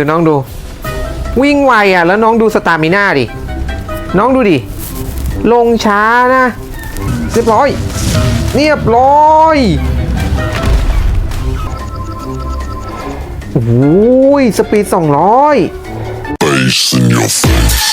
ดูน้องดู วิ่งไวอะ แล้วน้องดูสตามิน่าดิ น้องดูดิ ลงช้านะ เรียบร้อย เรียบร้อยโอ้ยสปีด 200 Face in your face.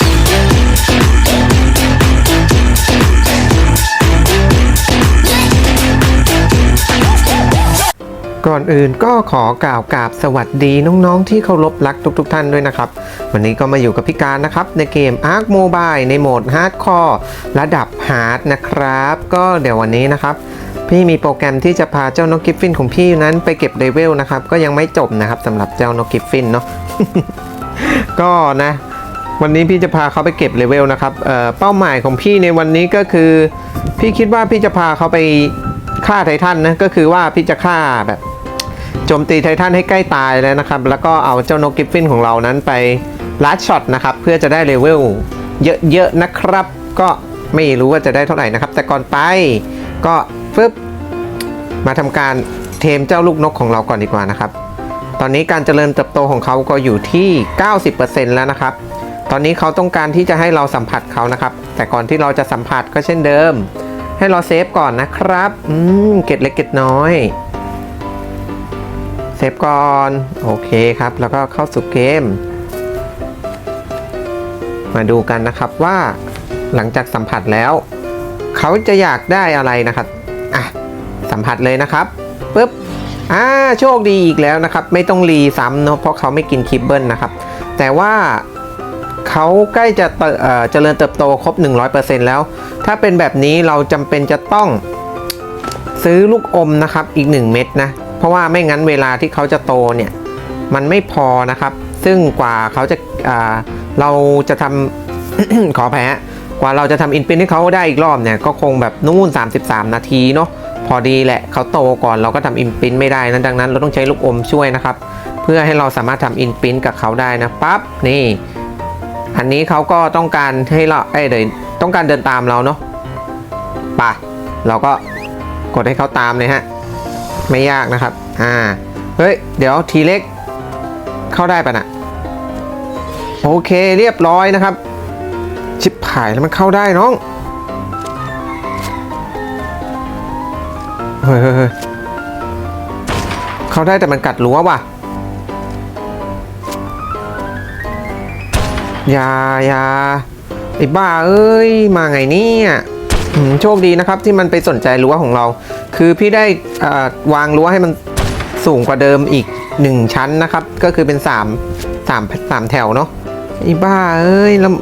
ก่อนอื่นก็ขอกล่าวกราบสวัสดีน้องๆ ที่เคารพรักทุกๆทท่านด้วยนะครับ วันนี้ก็มาอยู่กับพี่การนะครับ ในเกม Ark Mobile ในโหมด Hardcore ระดับ Hard นะครับ ก็เดี๋ยววันนี้นะครับ พี่มีโปรแกรมที่จะพาเจ้านกกิฟฟินของพี่นั้นไปเก็บเลเวลนะครับ ก็ยังไม่จบนะครับสำหรับเจ้านกกิฟฟินเนาะก็นะวันนี้พี่จะพาเขาไปเก็บเลเวลนะครับเเป้าหมายของพี่ในวันนี้ก็คือ พี่คิดว่าพี่จะพาเขาไปฆ่าไททันนะก็คือว่าพี่จะฆ่าแบบ โจมตีไททันให้ใกล้ตายแล้วนะครับ แล้วก็เอาเจ้านกกิฟฟินของเรานั้นไปลัดช็อตนะครับ เพื่อจะได้เลเวลเยอะๆนะครับ ก็ไม่รู้ว่าจะได้เท่าไหร่นะครับ แต่ก่อนไปก็ฟึบมาทำการเทมเจ้าลูกนกของเราก่อนดีกว่านะครับ ตอนนี้การเจริญเติบโตของเขาก็อยู่ที่ 90%แล้วนะครับ ตอนนี้เขาต้องการที่จะให้เราสัมผัสเขานะครับ แต่ก่อนที่เราจะสัมผัสก็เช่นเดิม ให้เราเซฟก่อนนะครับ อืม เกตเล็กเกตน้อย เซฟก่อน โอเคครับ แล้วก็เข้าสู่เกม มาดูกันนะครับว่าหลังจากสัมผัสแล้ว เขาจะอยากได้อะไรนะครับอะสัมผัสเลยนะครับปุ๊บอ่าโชคดีอีกแล้วนะครับ ไม่ต้องรีซ้ำเนาะเพราะเขาไม่กินคิปเบิลนะครับ แต่ว่าเขาใกล้จะเอ่อเจริญเติบโตครบ 100%แล้ว ถ้าเป็นแบบนี้เราจำเป็นจะต้องซื้อลูกอมนะครับอีก 1 เม็ดนะ เพราะว่าไม่งั้นเวลาที่เขาจะโตเนี่ยมันไม่พอนะครับ ซึ่งกว่าเขาจะาเราจะทำขอแพ้กว่าเราจะทำอินปินให้เขาได้อีกรอบเนี่ยก็คงแบบนู่น 33 นาทีเนาะพอดีแหละเขาโตก่อนเราก็ทำอินปินไม่ได้นะดังนั้นเราต้องใช้ลูกอมช่วยนะครับ เพื่อให้เราสามารถทำอินปินกับเขาได้นะปั๊บนี่ อันนี้เขาก็ต้องการให้เราเอ้ยเดี๋ยวต้องการเดินตามเราเนาะไปเราก็กดให้เขาตามเลยฮะ ไม่ยากนะครับ อ่า เฮ้ย เดี๋ยวทีเล็ก เข้าได้ปะนะโอเคเรียบร้อยนะครับ ชิบหายแล้วมันเข้าได้น้อง เฮ้ยเฮ้ยเข้าได้แต่มันกัดรั้วว่ะอยาอยาไอ้บ้าเอ้ย มาไงเนี่ยอืม โชคดีนะครับที่มันไปสนใจรั้วของเรา คือพี่ได้วางรั้วให้มันสูงกว่าเดิมอีก 1 ชั้นนะครับ ก็คือเป็น 3 3 3แถวเนาะไอ้บ้าเอ้ยแล้ว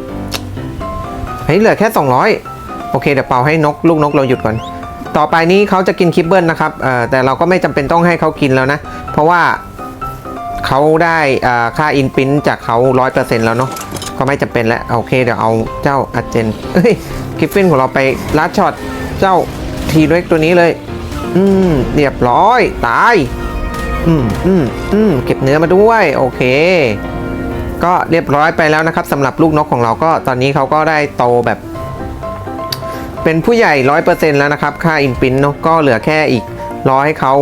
เฮ้ยเหลือแค่ 200 โอเคเดี๋ยวเป่าให้นกลูกนกเราหยุดก่อน ต่อไปนี้เขาจะกินคิปเบิลนะครับแต่เราก็ไม่จำเป็นต้องให้เขากินแล้วนะ เพราะว่าเขาได้ค่าอินปินจากเขา100%แล้วเนาะ ก็ไม่จำเป็นแล้วโอเคเดี๋ยวเอาเจ้าอาเจนเอ้ยกิฟฟินของเราไปลัดช็อตเจ้าทีเล็กตัวนี้เลย อืมเรียบร้อยตายอืมอืมอืมเก็บเนื้อมาด้วย โอเค ก็เรียบร้อยไปแล้วนะครับสำหรับลูกนกของเราก็ตอนนี้เขาก็ได้โตแบบ เป็นผู้ใหญ่ร้อยเปอร์เซ็นต์แล้วนะครับ ค่าอินปินเนาะก็เหลือแค่อีกรอให้เขา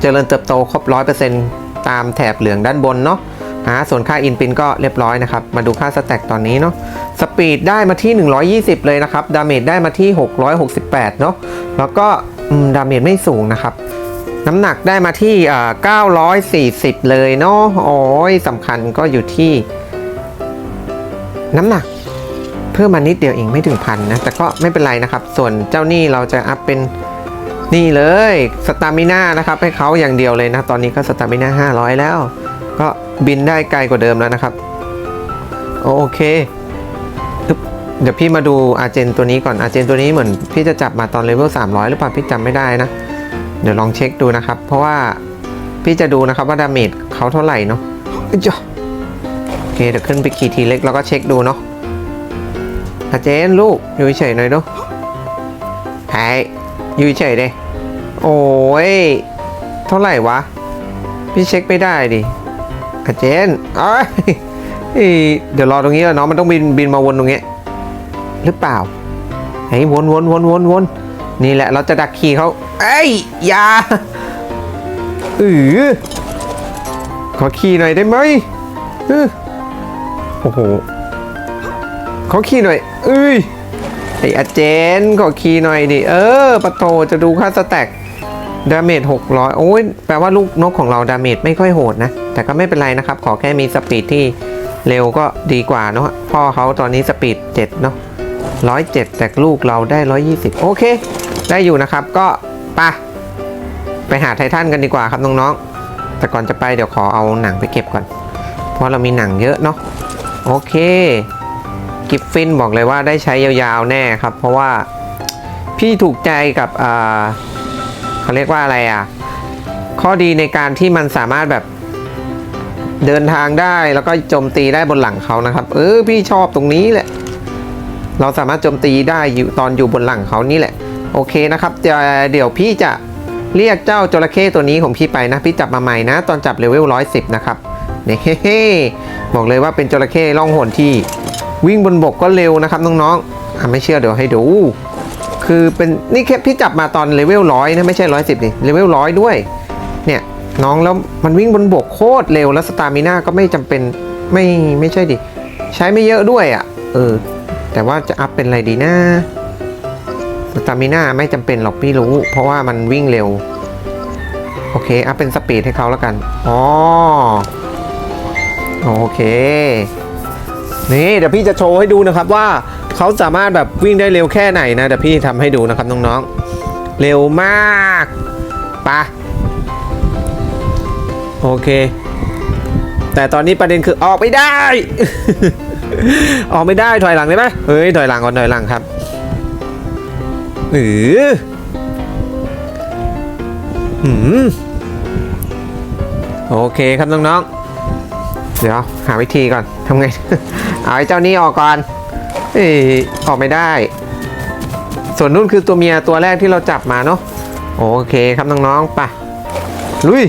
เจริญเติบโตครบร้อยเปอร์เซ็นต์ตามแถบเหลืองด้านบนเนาะ อ่าส่วนค่าอินปินก็เรียบร้อยนะครับ มาดูค่าสแต็กตอนนี้เนาะสปีดได้มาที่ 120 เลยนะครับ ดาเมจได้มาที่ 668 เนาะแล้วก็อืมดาเมจไม่สูงนะครับ น้ำหนักได้มาที่อ่า940 เลยเนาะโอ้ยสำคัญก็อยู่ที่ น้ำหนักเพิ่มมานิดเดียวเองไม่ถึงพันนะ แต่ก็ไม่เป็นไรนะครับ ส่วนเจ้านี่เราจะอัพเป็นนี่เลยสตามิน่านะครับ ให้เขาอย่างเดียวเลยนะ ตอนนี้ก็สตามิน่า500 แล้ว ก็ บินได้ไกลกว่าเดิมแล้วนะครับ โอเค เดี๋ยวพี่มาดูอาเจนตัวนี้ก่อนอาเจนตัวนี้เหมือนพี่จะจับมาตอนเลเวล300 หรือเปล่าพี่จำไม่ได้นะ เดี๋ยวลองเช็คดูนะครับ เพราะว่าพี่จะดูนะครับว่าดาเมจเขาเท่าไหร่เนาะโอเคเดี๋ยวขึ้นไปขี่ทีเล็กแล้วก็เช็คดูเนาะอาเจนลูกอยู่เฉยหน่อยเนาะไออยู่เฉยเลยโอ้ย เท่าไหร่วะ พี่เช็คไม่ได้ดิ อาเจนเอ้ยเดี๋ยวรอตรงนี้แล้วเนาะมันต้องบินบินมาวนตรงนี้ หรือเปล่าเฮ้ยวนวนวนวนวนนี่แหละเราจะดักขี่เขาเอ้ยอย่าอือขอขี่หน่อยได้ไหมโอ้โหขอขี่หน่อยเอ้ยไอ้อาเจนขอขี่หน่อยดิเออปะโตจะดูค่าสแต็ก ดาเมจ600 โอ้ยแปลว่าลูกนกของเราดาเมจไม่ค่อยโหดนะ แต่ก็ไม่เป็นไรนะครับ ขอแค่มีสปีดที่เร็วก็ดีกว่าเนาะพ่อเขาตอนนี้สปีด7เนาะ107 แต่ลูกเราได้ 120 โอเค ได้อยู่นะครับก็ไปะไปหาไททันกันดีกว่าครับน้องๆ แต่ก่อนจะไปเดี๋ยวขอเอาหนังไปเก็บก่อน เพราะเรามีหนังเยอะเนาะโอเคกิฟฟินบอกเลยว่าได้ใช้ยาวๆแน่ครับ เพราะว่าพี่ถูกใจกับอ่า เขาเรียกว่าอะไรอะ ข้อดีในการที่มันสามารถแบบเดินทางได้แล้วก็โจมตีได้บนหลังเขานะครับ เออพี่ชอบตรงนี้แหละ เราสามารถโจมตีได้อยู่ตอนอยู่บนหลังเขานี่แหละ โอเคนะครับเดี๋ยวเดี๋ยวพี่จะเรียกเจ้าจระเข้ตัวนี้ของพี่ไปนะ พี่จับมาใหม่นะ ตอนจับเลเวล110 นะครับเนี่ยเฮ้บอกเลยว่าเป็นจระเข้ล่องหนที่ วิ่งบนบกก็เร็วนะครับน้องๆอะไม่เชื่อเดี๋ยวให้ดู คือเป็นนี่แค่พี่จับมาตอนเลเวลร้อยนะไม่ใช่ร้อยสิบนี่เลเวลร้อยด้วย เนี่ยน้องแล้วมันวิ่งบนบกโคตรเร็วแล้วสตามิน่าก็ไม่จำเป็นไม่ไม่ใช่ดิ ใช้ไม่เยอะด้วยอะ่ะ เออ แต่ว่าจะอัพเป็นอะไรดีนะสตามิน่าไม่จำเป็นหรอกพี่รู้ เพราะว่ามันวิ่งเร็ว โอเคอัพเป็นสปีดให้เขาแล้วกันอ๋อโอเค นี่เดี๋ยวพี่จะโชว์ให้ดูนะครับว่า เขาสามารถแบบวิ่งได้เร็วแค่ไหนนะเดี๋ยวพี่ทำให้ดูนะครับน้องๆ เร็วมากปะโอเค แต่ตอนนี้ประเด็นคือออกไม่ได้ ออกไม่ได้ถอยหลังได้ไหมเฮ้ยถอยหลังก่อนถอยหลังครับเออหืมโอเคครับน้องๆ เดี๋ยวหาวิธีก่อนทำไง เอาไอ้เจ้านี้ออกก่อน เอ้ออกไม่ได้ ส่วนนู่นคือตัวเมียตัวแรกที่เราจับมาเนาะโอเคครับน้องๆไปลุย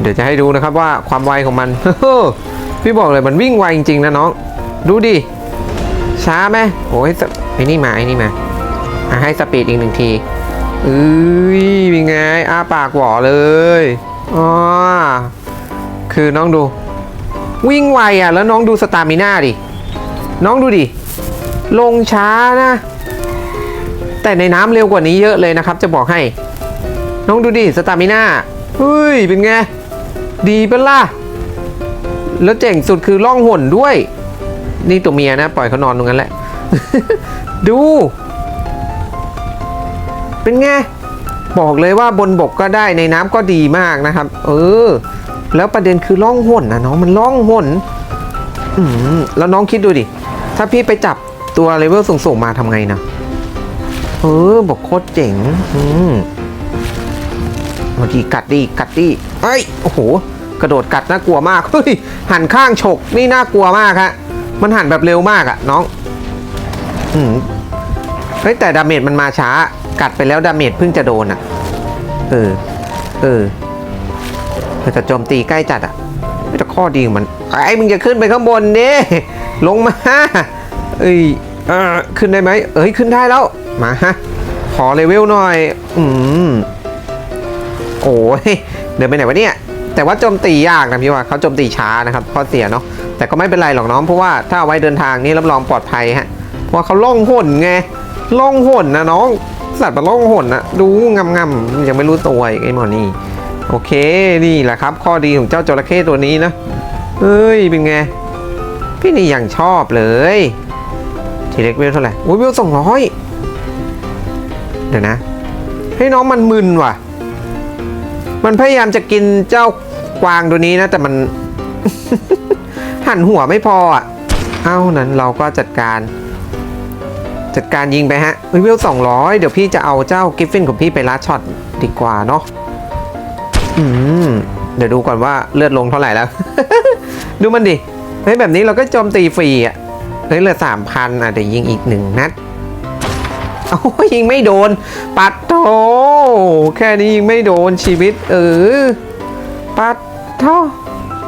เดี๋ยวจะให้ดูนะครับว่าความไวของมันพี่บอกเลยมันวิ่งไวจริงๆนะน้อง ดูดิ ช้าไหมโอ้ยสไอ้นี่มาไอ้นี่มาอะให้สปีดอีกหนึ่งทีเอ้ยเป็นไงอ้าปากหวอเลยอ๋อคือน้องดู วิ่งไวอะ แล้วน้องดูสตามิน่าดิ น้องดูดิ ลงช้านะ แต่ในน้ำเร็วกว่านี้เยอะเลยนะครับ จะบอกให้ น้องดูดิ สตามิน่าเฮ้ย เป็นไง ดีเป็นล่ะ แล้วเจ๋งสุดคือล่องหนด้วย นี่ตัวเมียนะ ปล่อยเขานอนตรงนั้นแหละ ดู เป็นไง บอกเลยว่าบนบกก็ได้ในน้ำก็ดีมากนะครับ เออ แล้วประเด็นคือล่องหนนะน้องมันล่องหนอืแล้วน้องคิดดูดิ ถ้าพี่ไปจับตัวเลเวลสูงๆมาทำไงนะเออบอกโคตรเจ๋ง อืมเอาดีกัดดีกัดดีเอ้ย โอ้โห กระโดดกัดน่ากลัวมาก เฮ้ย หันข้างฉก นี่น่ากลัวมากฮะ มันหันแบบเร็วมากอะน้อง อืมเฮ้ยแต่ดาเมจมันมาช้า กัดไปแล้วดาเมจเพิ่งจะโดนอะเออ เออแต่โจมตีใกล้จัดอะม่แต่ข้อดีของมัน ไอ้มึงจะขึ้นไปข้างบนเด้ ลงมา เอ้ยเออขึ้นได้ไหมเอ้ยขึ้นได้แล้ว มาฮะ ขอเลเวลหน่อย อืม โอ้ย เดินไปไหนวะเนี่ย แต่ว่าโจมตียากนะพี่ว่าเขาโจมตีช้านะครับข้อเสียเนาะ แต่ก็ไม่เป็นไรหรอกน้อง เพราะว่าถ้าเอาไว้เดินทางนี่รับรองปลอดภัยฮะ เพราะเขาล่องหนไง ล่องหนนะน้อง สัตว์มันล่องหนนะดูงำงำยังไม่รู้ตัวไอ้หมอนี่ โอเค นี่แหละครับ ข้อดีของเจ้าจระเข้ตัวนี้นะ เฮ้ย เป็นไง พี่นี่ยังชอบเลยทีเล็กเวลเท่าไหร่โอ้ยเวลสองร้อยเดี๋ยวนะให้น้องมันมึนว่ะ มันพยายามจะกินเจ้ากวางตัวนี้นะ แต่มัน หันหัวไม่พออะ เอ้านั้นเราก็จัดการ จัดการยิงไปฮะเฮ้ยเวลสองร้อยเดี๋ยวพี่จะเอาเจ้ากิฟฟินของพี่ไปลัดช็อตดีกว่าเนาะอืมเดี๋ยวดูก่อนว่าเลือดลงเท่าไหร่แล้ว ดูมันดิ เฮ้ยแบบนี้เราก็โจมตีฟรีอะเฮ้ยเหลือสามพันอะเดี๋ยวยิงอีกหนึ่งนัดโอ้ยยิงไม่โดน ปัดโถแค่นี้ยิงไม่โดนชีวิต เออ ปัดโถ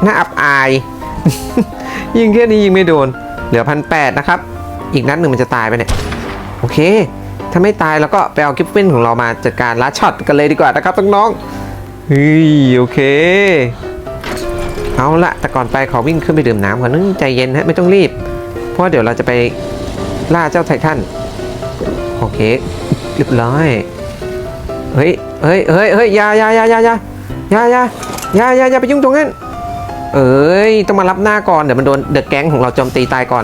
น่าอับอาย ยิงแค่นี้ยิงไม่โดน เหลือพันแปดนะครับ อีกนัดหนึ่งมันจะตายไปเนี่ย โอเค ถ้าไม่ตายแล้วก็ไปเอากิฟฟินของเรามาจัดการลัดช็อตกันเลยดีกว่านะครับน้องๆเฮ้ยโอเค เอาละแต่ก่อนไปขอวิ่งขึ้นไปดื่มน้ำก่อนนึงใจเย็นฮะไม่ต้องรีบ เพราะเดี๋ยวเราจะไปล่าเจ้าไททันโอเคเรียบร้อยเฮ้ยเฮ้ยเฮ้ยเฮ้ยยายายายายายายายายายาไปยุ่งตรงนั้น เอ้ยต้องมารับหน้าก่อนเดี๋ยวมันโดนเดอะแก๊งของเราโจมตีตายก่อน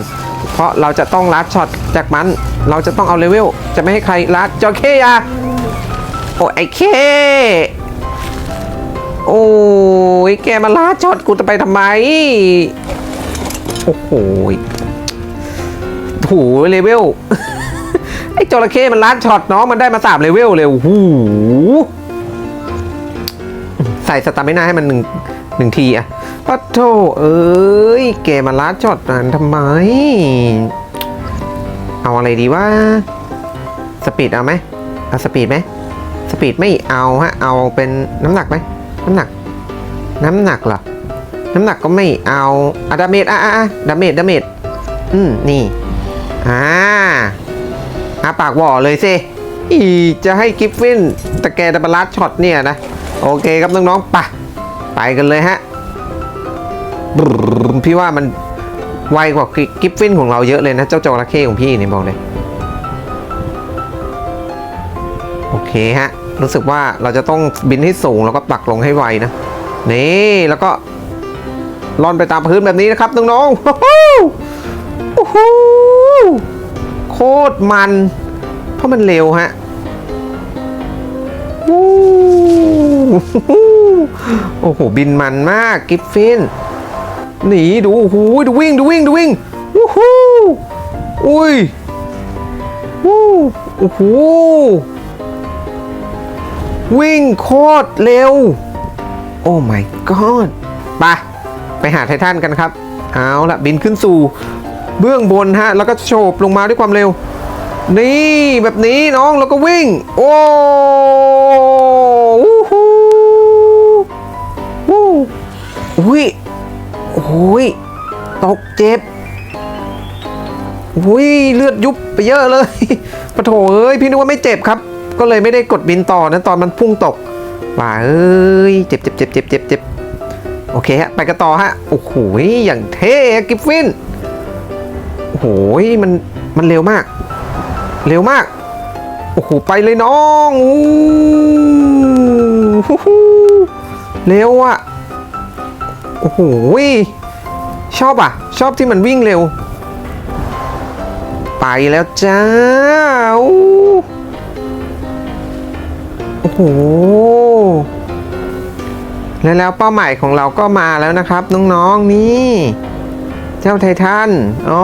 เพราะเราจะต้องลัดช็อตจากมันเราจะต้องเอาเลเวลจะไม่ให้ใครลัดจอเคยาโอ้ไอเค โอ้ยแกมาลัดช็อตกูจะไปทำไม โอ้โหถูเลเวล ไอ้จระเข้มันลัดช็อตน้องมันได้มาสามเลเวลเลยโอ้โหใส่สตามินาให้มันหนึ่งหนึ่งทีอะปัดโถเอ้ยแกมาลัดช็อตนั้นทำไม เอาอะไรดีว่าสปีดเอาไหมเอาสปีดไหม สปีดไม่เอาฮะ เอาเป็นน้ำหนักไหม น้ำหนัก น้ำหนักเหรอ น้ำหนักก็ไม่เอาอะดาเมจอะอะอะดาเมจดาเมจอืมนี่ อ่าอาปากหว่อเลยสิอีจะให้กิฟฟินตะแกดับเบิลลัดช็อตเนี่ยนะ โอเคครับน้องๆ ไปะไปกันเลยฮะ พี่ว่ามันไวกว่ากิฟฟินของเราเยอะเลยนะ เจ้าจระเข้ของพี่นี่บอกเลย โอเคฮะ รู้สึกว่าเราจะต้องบินให้สูงแล้วก็ปักลงให้ไวนะ นี่แล้วก็ล่อนไปตามพื้นแบบนี้นะครับน้องๆโอ้โหโคตรมัน เพราะมันเร็วฮะโอ้โหบินมันมากกิฟฟินหนีดูโอ้โหดูวิ่งดูวิ่งดูวิ่งวู้ฮู้อุ้ยโอ้โห วิ่งโคตรเร็ว โอ้ my god ไปไปหาไททันกันครับ เอาละบินขึ้นสู่เบื้องบนฮะ แล้วก็โฉบลงมาด้วยความเร็ว นี่แบบนี้น้องแล้วก็วิ่ง โอ้ฮู้วู้อุ้ยโอ้ยตกเจ็บอุ้ยเลือดยุบไปเยอะเลยปะโถเอ้ยพี่นึกว่าไม่เจ็บครับ ก็เลยไม่ได้กดบินต่อนะตอนมันพุ่งตกว่าเอ้ยเจ็บเจ็บเจ็บเจ็บเจ็บเจ็บโอเคฮะ ไปกันต่อฮะ โอ้โหอย่างเท่กิฟฟินโอ้โหมันมันเร็วมาก เร็วมาก โอ้โหไปเลยน้องอู้หูหูเร็วอะโอ้โหชอบอะ ชอบที่มันวิ่งเร็ว ไปแล้วจ้าอู้ โห แล้วแล้วเป้าหมายของเราก็มาแล้วนะครับ น้องๆ นี่ เจ้าไททันอ๋อ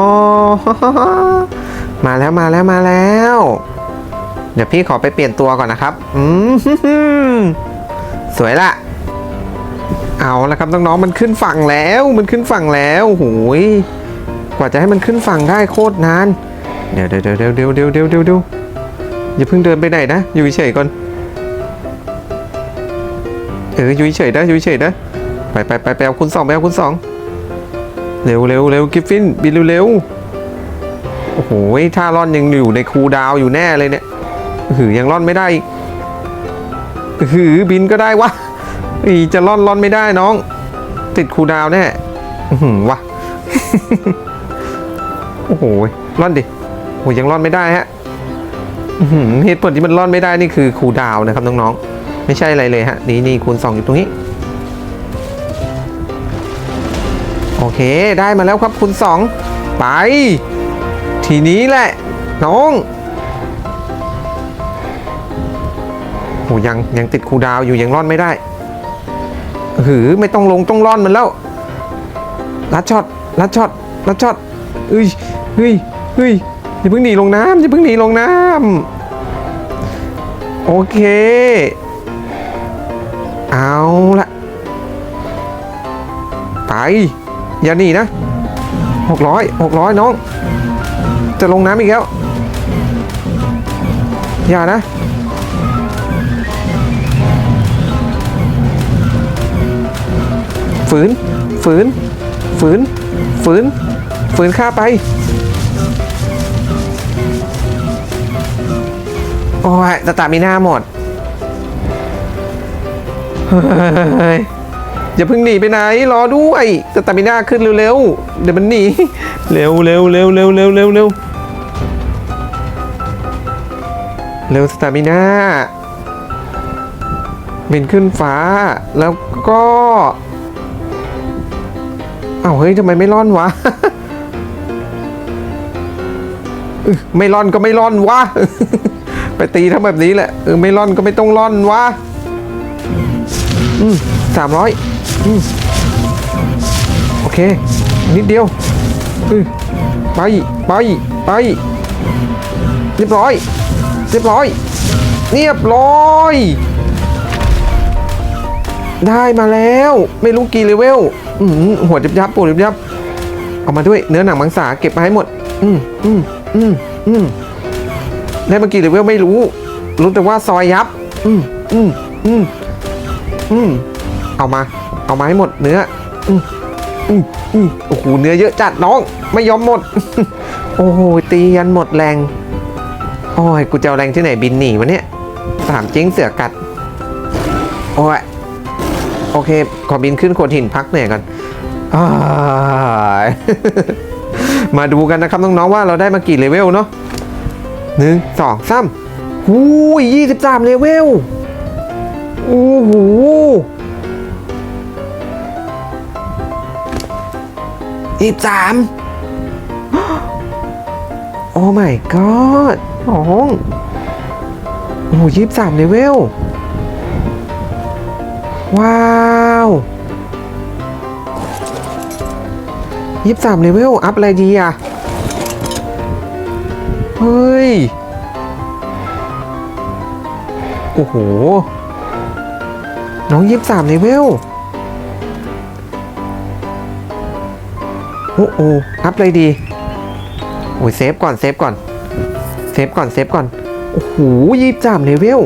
มาแล้วมาแล้วมาแล้ว เดี๋ยวพี่ขอไปเปลี่ยนตัวก่อนนะครับ อืมสวยละเอาละครับน้องๆมันขึ้นฝั่งแล้วมันขึ้นฝั่งแล้วหูยกว่าจะให้มันขึ้นฝั่งได้โคตรนาน เดี๋ยวเดี๋ยวเดี๋ยวเดี๋ยวเดี๋ยวเดี๋ยวเดี๋ยวอย่าเพิ่งเดินไปไหนนะ อยู่เฉยก่อน อออยู่เฉยๆนะอยู่เฉยๆนะไปไปไปไปเอาคุณสองไปเอาคุณสองเร็วเร็วเร็วกิฟฟินบินเร็วเร็วโอ้โหถ้าร่อนยังอยู่ในคูดาวอยู่แน่เลยเนี่ยหือยังร่อนไม่ได้อีกหือบินก็ได้วะอีจะร่อนร่อนไม่ได้น้อง ติดคูดาวแน่หือวะโอ้โหร่อนดิโอ้ยังร่อนไม่ได้ฮะหือเหตุผลที่มันร่อนไม่ได้นี่คือคูดาวน์นะครับน้องๆ ไม่ใช่อะไรเลยฮะ นี่นี่คูณสองอยู่ตรงนี้ โอเคได้มาแล้วครับคุณสองไป ทีนี้แหละ น้องโอ้ยังยังติดคูดาวอยู่ยังร่อนไม่ได้หือไม่ต้องลงต้องร่อนมันแล้วลัดช็อตลัดช็อตลัดช็อตเอ้ยเฮ้ยเฮ้ยอย่าเพิ่งหนีลงน้ำอย่าเพิ่งหนีลงน้ำโอเค เอาละไป อย่าหนีนะหกร้อยหกร้อยน้อง จะลงน้ำอีกแล้ว อย่านะ ฝืน ฝืน ฝืน ฝืน ฝืนข้าไป โอ้ยสตามิน่าหมด อย่าเพิ่งหนีไปไหน รอด้วยสตามิน่าขึ้นเร็วๆ เดี๋ยวมันหนี เร็วเร็วเร็วเร็วเร็วเร็วเร็วเร็วสตามิน่าบินขึ้นฟ้า แล้วก็ เอ้าเฮ้ยทำไมไม่ร่อนวะอึไม่ร่อนก็ไม่ร่อนวะ ไปตีทำแบบนี้แหละเออไม่ร่อนก็ไม่ต้องร่อนวะ อืมสามร้อยอืมโอเค นิดเดียวอืมไปไปไปเรียบร้อย เรียบร้อย เรียบร้อย ได้มาแล้ว ไม่รู้กี่เลเวลอืมหัวยับยับปวดยับยับเอามาด้วยเนื้อหนังมังสาเก็บมาให้หมด อืมอืมอืมอืมได้มากี่เลเวลไม่รู้ รู้แต่ว่าซอยยับ อืมอืมอืม อืมเอามา เอามาให้หมดเนื้ออืมอืมอืมโอ้โหเนื้อเยอะจัดน้อง ไม่ยอมหมด โอ้โหตียันหมดแรงโอ้ยกูจะเอาแรงที่ไหนบินหนีวะเนี่ยสามจิ้งเสือกัดโอ้ยโอเค ขอบินขึ้นโขดหินพักเหนื่อยก่อนมาดูกันนะครับน้องๆว่าเราได้มากี่เลเวลเนาะหนึ่งสองสามหูยยี่สิบสามเลเวล โอ้โหยี่สามโอ้ my god น้องโอ้โหยี่สามเลเวล ว้าวยี่สามเลเวล อัพอะไรดีอะ เฮ้ย โอ้โห น้องยี่สามเลเวล โอ้โหอัพอะไรดี โอ้ยเซฟก่อนเซฟก่อน เซฟก่อนเซฟก่อน โอ้โหยี่สามเลเวล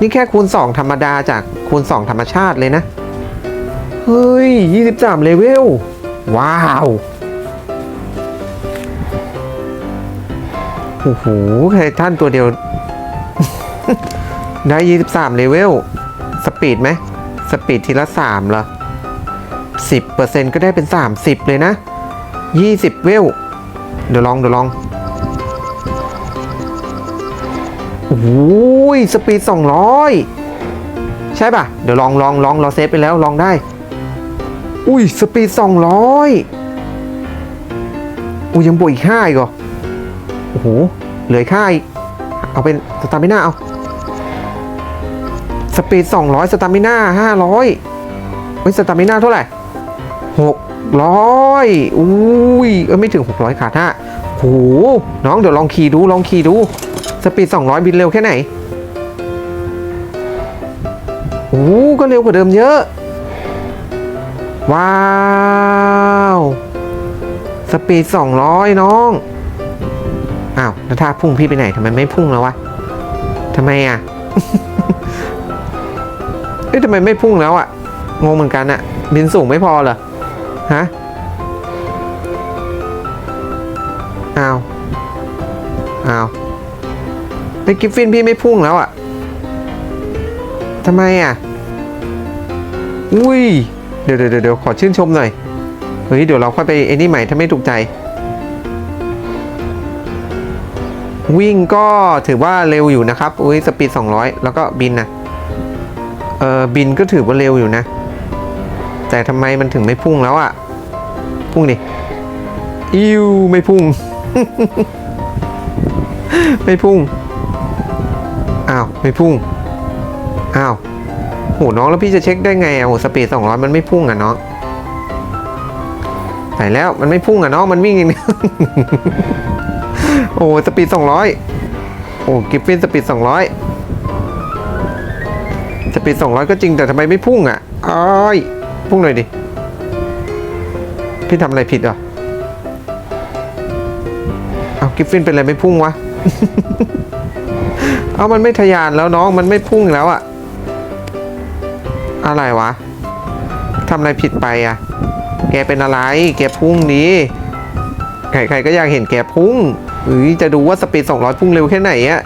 นี่แค่คูณ 2 ธรรมดาจากคูณ 2 ธรรมชาติเลยนะ เฮ้ย 23 เลเวล ว้าวโอ้โหไททันตัวเดียว ได้ 23 เลเวล สปีดไหมสปีดทีละ3เหรอ10%ก็ได้เป็น 30 เลยนะ 20 เวล เดี๋ยวลองเดี๋ยวลองโอ้โหสปีด 200 ใช่ป่ะ เดี๋ยวลองลองลองเราเซฟไปแล้วลองได้ อุ้ยสปีด 200 อุ้ยยังบวกอีก5อีกเหรอโอ้โห เหลือค่าอีก เอาเป็นสตามิน่าเอา สปีด 200 สตามิน่า500เฮ้ยสตามิน่าเท่าไหร่ 600 อุ้ยเออไม่ถึง 600 ขาดห้าโหน้องเดี๋ยวลองขี่ดูลองขี่ดู สปีด 200 บินเร็วแค่ไหนโอ้ก็เร็วกว่าเดิมเยอะ ว้าว สปีด 200 น้องอ้าวแล้วถ้าพุ่งพี่ไปไหนทำไมไม่พุ่งแล้ววะทำไมอะ อ๊ะทำไมไม่พุ่งแล้วอะ งงเหมือนกันอะ บินสูงไม่พอเหรอ ฮะ อ้าว อ้าวไอ้กิฟฟินพี่ไม่พุ่งแล้วอะ่ะทำไมอะ่ะ อุ้ย เดี๋ยวเดี๋ยวเดี๋ยวขอชื่นชมหน่อย เฮ้ย เดี๋ยวเราค่อยไปไอ้นี่ใหม่ถ้าไม่ถูกใจ วิ่งก็ถือว่าเร็วอยู่นะครับ อุ้ย สปีด 200 แล้วก็บินนะ เออบินก็ถือว่าเร็วอยู่นะ แต่ทำไมมันถึงไม่พุ่งแล้วอะ่ะ พุ่งดิอิวไม่พุ่ง ไม่พุ่ง อ้าว ไม่พุ่ง อ้าวโหน้องแล้วพี่จะเช็คได้ไงอะโหสปีด200มันไม่พุ่งอะน้องไหนแล้วมันไม่พุ่งอะน้องมันวิ่งอย่างเดียวโอ้สปีด200โอ้กิฟฟินสปีด200 สปีด200 ก็จริงแต่ทำไมไม่พุ่งอะอ้อยพุ่งหน่อยดิ พี่ทำอะไรผิดอะเอากิฟฟินเป็นอะไรไม่พุ่งวะ เอามันไม่ทะยานแล้วน้องมันไม่พุ่งแล้วอะอะไรวะทำอะไรผิดไปอะแกเป็นอะไร แกพุ่งดีใครๆก็อยากเห็นแกพุ่งอ้ยจะดูว่าสปีด200 พุ่งเร็วแค่ไหนอะ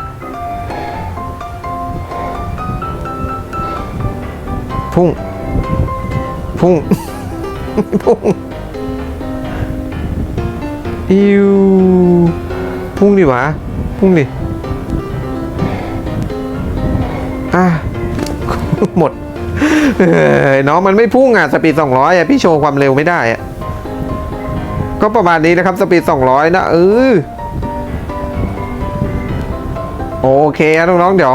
พุ่ง พุ่ง พุ่ง อิวพุ่งดิวะ พุ่งดิ อะ หมดเอ้ยน้องมันไม่พุ่งอะ สปีด 200 อะ พี่โชว์ความเร็วไม่ได้อะ ก็ประมาณนี้นะครับ สปีด 200 นะเออโอเคน้องๆ เดี๋ยว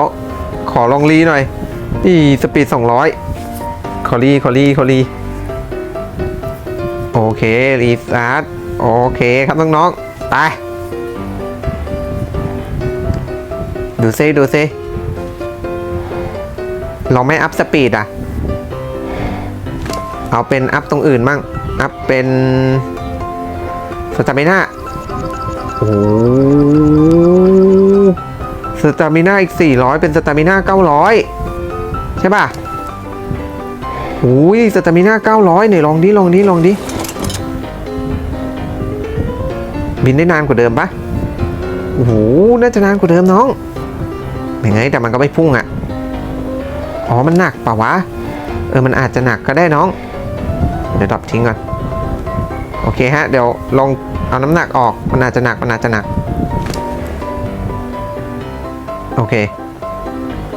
ขอลองรีหน่อยนี่สปีด 200 ขอรีขอรีขอรีโอเค รีสตาร์ท โอเคครับน้องๆ ไป ดูซิดูซิเราไม่อัพสปีดอะ เอาเป็นอัพตรงอื่นมั่ง อัพเป็นสตามิน่าโอ้สตามิน่าอีก 400 เป็นสตามิน่า900 ใช่ป่ะ อ้ยสตามิน่า900เนี่ยลองดิลองดิลองดิบินได้นานกว่าเดิมปะโอ้โหน่าจะนานกว่าเดิมน้องเป็นไงแต่มันก็ไม่พุ่งอะ่ะอ๋อมันหนักปล่าวะเออมันอาจจะหนักก็ได้น้อง เดี๋ยวดรอปทิ้งก่อนโอเคฮะเดี๋ยวลองเอาน้ำหนักออกมันอาจจะหนักมันอาจจะหนักโอเค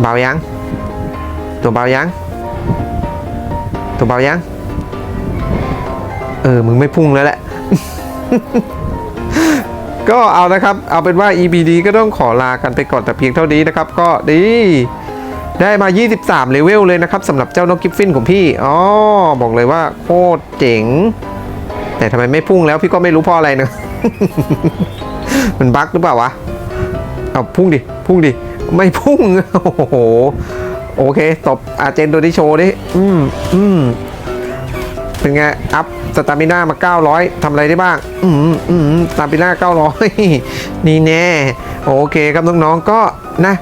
เบายังตัวเบายัง ตัวเบายัง เออ มึงไม่พุ่งแล้วแหละ ก็เอานะครับ เอาเป็นว่า EP นี้ก็ต้องขอลากันไปก่อนแต่เพียงเท่านี้นะครับ ก็ดีได้มา 23 เลเวลเลยนะครับสำหรับเจ้านกกิฟฟินของพี่ อ๋อ บอกเลยว่าโคตรเจ๋ง แต่ทำไมไม่พุ่งแล้วพี่ก็ไม่รู้เพราะอะไรนะ มันบั๊กหรือเปล่าวะ เอาพุ่งดิ พุ่งดิ ไม่พุ่ง โอ้โห โอเคตบอาเจนตัวที่โชว์ดิ อืมอืมเป็นไง อัพสตามิน่ามา 900 ทำอะไรได้บ้าง อืมอืมสตามิน่า 900 นี่แน่ โอเคครับน้องๆ ก็นะ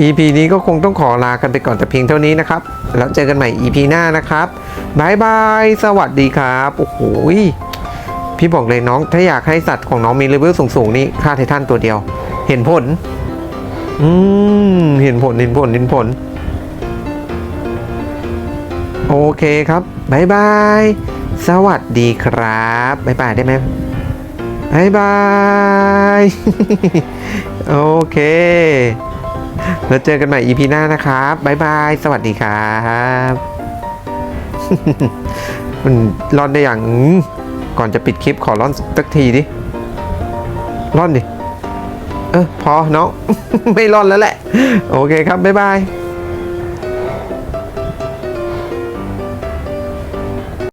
EP นี้ก็คงต้องขอลากันไปก่อนแต่เพียงเท่านี้นะครับ แล้วเจอกันใหม่ EP หน้านะครับบายบาย สวัสดีครับ โอ้โห พี่บอกเลยน้อง ถ้าอยากให้สัตว์ของน้องมีเลเวลสูงๆ นี่ค่าไททันตัวเดียว เห็นผล อืม เห็นผล เห็นผล เห็นผล โอเคครับบายบาย สวัสดีครับบายบายได้ไหมบายบาย โอเค แล้วเจอกันใหม่ EP หน้านะครับบายบาย สวัสดีครับมันร่อนได้อย่างก่อนจะปิดคลิปขอร่อนสักทีดิร่อนดิ เออพอเน้องไม่ร่อนแล้วแหละ โอเคครับ บ๊ายบาย